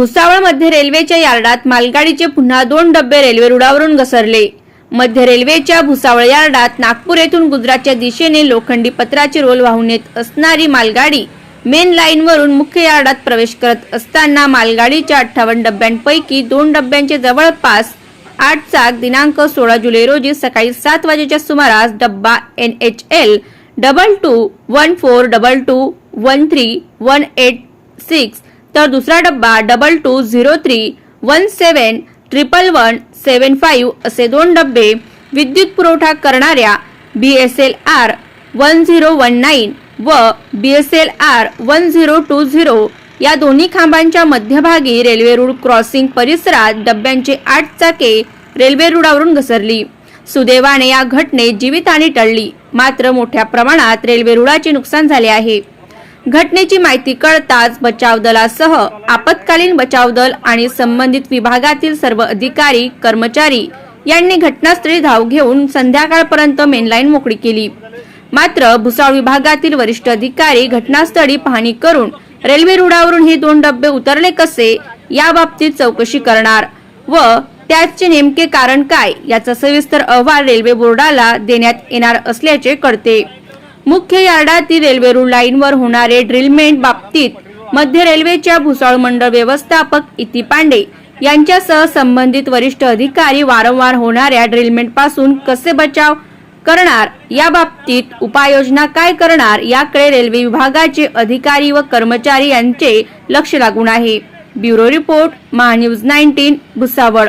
भुसावळ मध्य रेल्वेच्या यार्डात मालगाडीचे पुन्हा दोन डबे रेल्वे रुळावरून घसरले. मध्य रेल्वेच्या भुसावळ यार्डात नागपूर येथून गुजरातच्या दिशेने लोखंडी पत्राचे रोल वाहून येत असणारी मालगाडी मेन लाईनवरून मुख्य यार्डात प्रवेश करत असताना मालगाडीच्या अठ्ठावन्न डब्यांपैकी दोन डब्यांचे जवळपास आठ चाक दिनांक सोळा जुलै रोजी सकाळी सात वाजेच्या सुमारास डब्बा N H L double two one four double two one three one eight six तर दुसरा डब्बा double two zero three one seven triple one seven five असे दोन डब्बे विद्युत पुरवठा करणाऱ्या B S L R one zero one nine व B S L R one zero two zero या दोन्ही खांबांच्या मध्यभागी रेल्वे रूळ क्रॉसिंग परिसरात डब्यांचे आठ चाके रेल्वे रुळावरून घसरली. सुदैवाने या घटनेत जीवितहानी टळली. मात्र मोठ्या प्रमाणात रेल्वे रुळाचे नुकसान झाले आहे. घटनेची माहिती कळताच बचाव दलासह आपत्कालीन बचाव दल आणि संबंधित विभागातील सर्व अधिकारी कर्मचारी यांनी घटनास्थळी धाव घेऊन संध्याकाळपर्यंत मेनलाईन मोकळी केली. मात्र भुसावळ विभागातील वरिष्ठ अधिकारी घटनास्थळी पाहणी करून रेल्वे रुळावरून हे दोन डबे उतरले कसे या बाबतीत चौकशी करणार व त्याचे नेमके कारण काय याचा सविस्तर अहवाल रेल्वे बोर्डाला देण्यात येणार असल्याचे कळते. मुख्य यार्डातील रेल्वे रूळ लाईनवर होणारे ड्रिलमेंट बाबतीत मध्य रेल्वेच्या भुसाळ मंडळ व्यवस्थापक इति पांडे यांच्यासह संबंधित वरिष्ठ अधिकारी वारंवार होणाऱ्या ड्रिलमेंटपासून कसे बचाव करणार या बाबतीत उपाययोजना काय करणार याकडे रेल्वे विभागाचे अधिकारी व कर्मचारी यांचे लक्ष लागून आहे. Bureau report MahaNews nineteen Bhusawal.